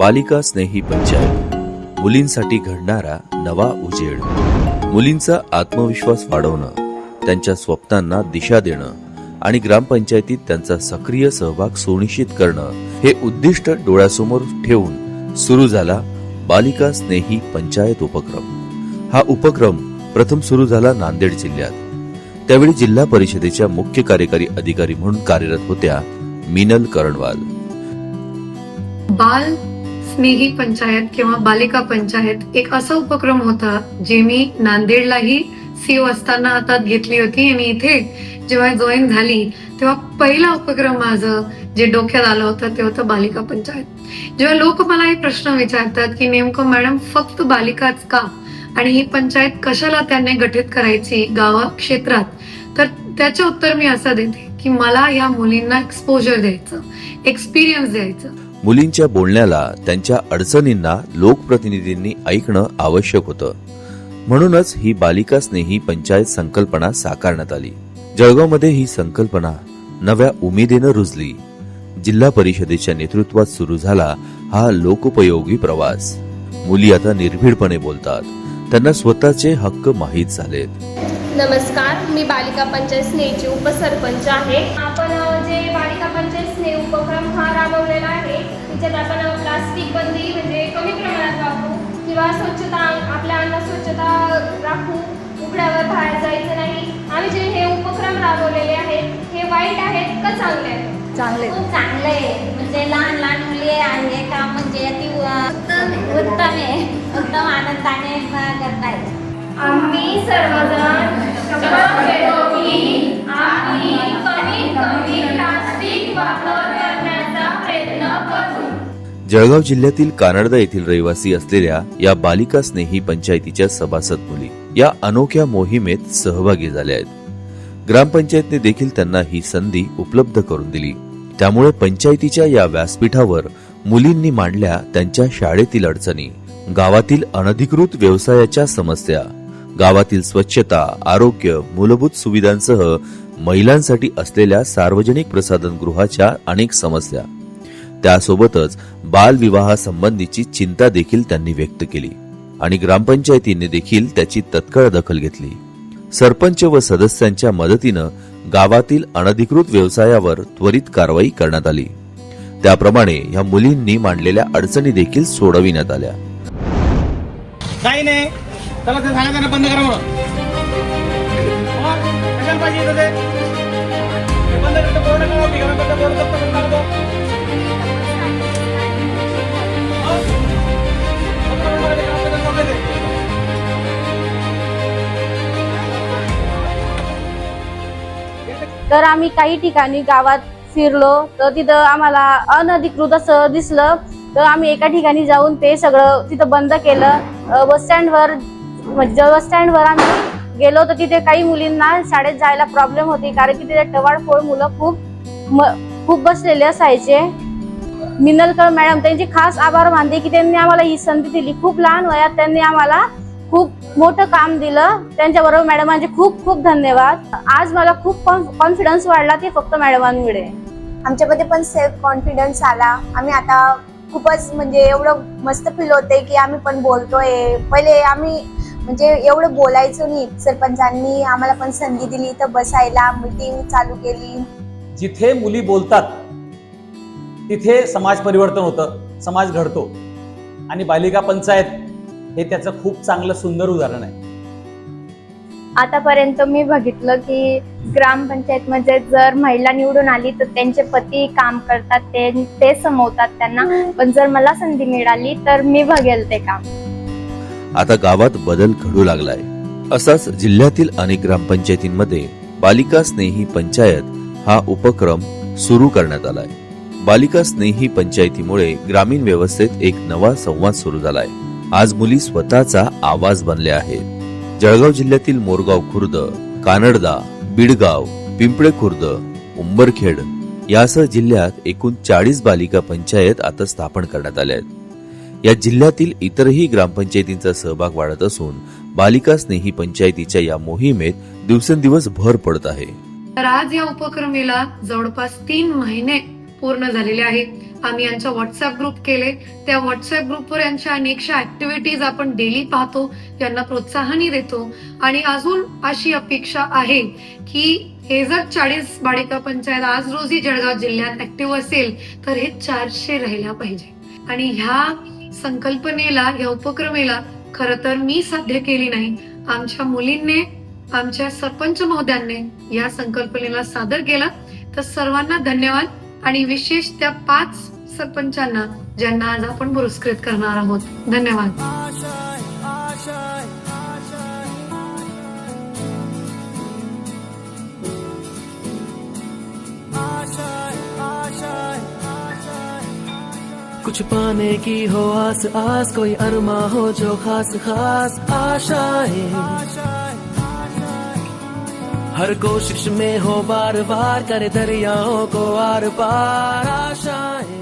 बालिका स्नेही पंचायत. मुलींसाठी घडणारा नवा उजेड. मुलींचा आत्मविश्वास वाढवणं त्यांच्या स्वप्नांना दिशा देणं आणि ग्रामपंचायतीत त्यांचा सक्रिय सहभाग सुनिश्चित करणं हे उद्दिष्ट डोळ्यासमोर ठेवून सुरू झाला बालिका स्नेही पंचायत उपक्रम. हा उपक्रम प्रथम सुरू झाला नांदेड जिल्ह्यात. त्यावेळी जिल्हा परिषदेच्या मुख्य कार्यकारी अधिकारी म्हणून कार्यरत होत्या मिनल करणवाल. बाल स्नेही पंचायत किंवा बालिका पंचायत एक असा उपक्रम होता जे मी नांदेडलाही सीओ असताना हातात घेतली होती आणि इथे जेव्हा जॉईन झाली तेव्हा पहिला उपक्रम माझं जे डोक्यात आलं होतं ते होतं बालिका पंचायत. जेव्हा लोक मला हे प्रश्न विचारतात की नेमकं मॅडम फक्त बालिकाच का? आणि ही पंचायत कशाला त्यांनी गठीत करायची गावा क्षेत्रात? तर त्याचे उत्तर मी असं देते की मला या मुलींना एक्सपोजर द्यायचं एक्सपिरियन्स द्यायचं. मुलींच्या बोलण्याला त्यांच्या अडचणींना लोकप्रतिनिधींनी ऐकणं आवश्यक होतं. म्हणूनच ही बालिका स्नेही पंचायत संकल्पना साकारण्यात आली. जळगावमध्ये ही संकल्पना नव्या उमेदीनं रुजली. जिल्हा परिषदेच्या नेतृत्वात सुरू झाला हा लोकोपयोगी प्रवास. मुली आता निर्भीडपणे बोलतात. त्यांना स्वतःचे हक्क माहीत झालेत. नमस्कार मी बालिका पंचायत स्नेहची उपसरपंच आहे. आपण जे बालिका पंचायत स्नेह उपक्रम हा राबवला त्याच्यात आपण प्लास्टिक बंदी म्हणजे कमी प्रमाणात वापरू किंवा स्वच्छता आपल्या अन्नात स्वच्छता राखू उघड्यावर बाहेर जायचं नाही. आम्ही जे हे उपक्रम राबवलेले आहेत हे वाईट आहेत का चांगले आहेत? चांगले खूप चांगलं आहे म्हणजे लहान लहान मुली आहे का म्हणजे अति उ- उत्तम आहे. उत्तम आनंदाने करतायत. आम्ही सर्वजण जळगाव जिल्ह्यातील कानडदा येथील रहिवासी असलेल्या या बालिका स्नेही पंचायतीच्या सभासद मुली या अनोख्या मोहिमेत सहभागी झाल्या आहेत. ग्रामपंचायतने देखील त्यांना ही संधी उपलब्ध करून दिली. त्यामुळे पंचायतीच्या या व्यासपीठावर मुलींनी मांडल्या त्यांच्या शाळेतील अडचणी गावातील अनधिकृत व्यवसायाच्या समस्या गावातील स्वच्छता आरोग्य मूलभूत सुविधांसह महिलांसाठी असलेल्या सार्वजनिक प्रसाधनगृहाच्या अनेक समस्या. त्यासोबतच बालविवाहासंबंधीची चिंता देखील त्यांनी व्यक्त केली. आणि ग्रामपंचायतीने देखील त्याची तत्काळ दखल घेतली. सरपंच व सदस्यांच्या मदतीनं गावातील अनधिकृत व्यवसायावर त्वरित कारवाई करण्यात आली. त्याप्रमाणे या मुलींनी मांडलेल्या अडचणी देखील सोडविण्यात आल्या. काही नाही. त्याला ते सांगायचं ना बंद करा म्हणून? हो, कशाला पाहिजे इथं ते? हे बंद करतो बोर्ड बोर्ड तर आम्ही काही ठिकाणी गावात फिरलो तर तिथं आम्हाला अनधिकृत असं दिसलं. तर आम्ही एका ठिकाणी जाऊन ते सगळं तिथं बंद केलं. बस स्टँडवर म्हणजे बस स्टँडवर आम्ही गेलो तर तिथे काही मुलींना शाळेत जायला प्रॉब्लेम होती कारण की तिथे टवाळफोळ मुलं खूप म- खूप बसलेले असायचे. मिनलकर मॅडम त्यांची खास आभार मानते की त्यांनी आम्हाला ही संधी दिली. खूप लहान वयात त्यांनी आम्हाला खूप मोठं काम दिलं. त्यांच्याबरोबर मॅडमांचे खूप खूप धन्यवाद. आज मला खूप कॉन्फिडन्स वाढला ते फक्त मॅडमांमुळे. आमच्यामध्ये पण सेल्फ कॉन्फिडन्स आला. आम्ही आता खूपच म्हणजे एवढं मस्त फील होते की आम्ही पण बोलतोय. पहिले आम्ही म्हणजे एवढं बोलायचो नाही सरपंचांनी. आम्हाला पण संधी दिली इथं बसायला. मीटिंग चालू केली. जिथे मुली बोलतात तिथे समाज परिवर्तन होतं. समाज घडतो. आणि बालिका पंचायत हे त्याचं खूप चांगलं सुंदर उदाहरण आहे. आतापर्यंत मी बघितलं की ग्रामपंचायतमध्ये जर महिला निवडून आली तर त्यांचे पती काम करतात ते ते समवतात त्यांना. पण जर मला संधी मिळाली तर मी बघेल ते काम. आता गावात बदल घडू लागलाय. असाच जिल्ह्यातील अनेक ग्रामपंचायतींमध्ये बालिका स्नेही पंचायत हा उपक्रम सुरू करण्यात आलाय. बालिका स्नेही पंचायतीमुळे ग्रामीण व्यवस्थेत एक नवा संवाद सुरू झालाय. आज मुली स्वतःचा आवाज बनल्या आहेत. जळगाव जिल्ह्यातील मोरगाव खुर्द कानडदा बिडगाव पिंपळे खुर्द उंबरखेड यासह जिल्ह्यात एकूण चाळीस बालिका पंचायत आता स्थापन करण्यात आल्या आहेत. या जिल्ह्यातील इतरही ग्रामपंचायतींचा सहभाग वाढत असून बालिका स्नेही पंचायतीच्या या मोहिमेत दिवसेंदिवस भर पडत आहे. तर आज या उपक्रमेला जवळपास तीन महिने पूर्ण झालेले आहे आम्ही यांचा व्हॉट्सअप ग्रुप केले. त्या व्हॉट्सअप ग्रुपवर यांच्या अनेकशा ऍक्टिव्हिटीज आपण डेली पाहतो यांना प्रोत्साहनही देतो. आणि अजून अशी अपेक्षा आहे की हे जर चाळीस बाडेका पंचायत आज रोजी जळगाव जिल्ह्यात ऍक्टिव्ह असेल तर हे चारशे राहिला पाहिजे. आणि ह्या संकल्पनेला या उपक्रमेला खर तर मी साध्य केली नाही. आमच्या मुलींनी आमच्या सरपंच महोदयांनी या संकल्पनेला सादर केला. तर सर्वांना धन्यवाद. आणि विशेष त्या पाच सरपंचांना ज्यांना आज आपण पुरस्कृत करणार आहोत. धन्यवाद. कुछ पाने की हो आस आस कोई अरमा हो जो खास खास आशाएं हर कोशिश में हो बार बार कर दरियाओं को आर पार आशाएं।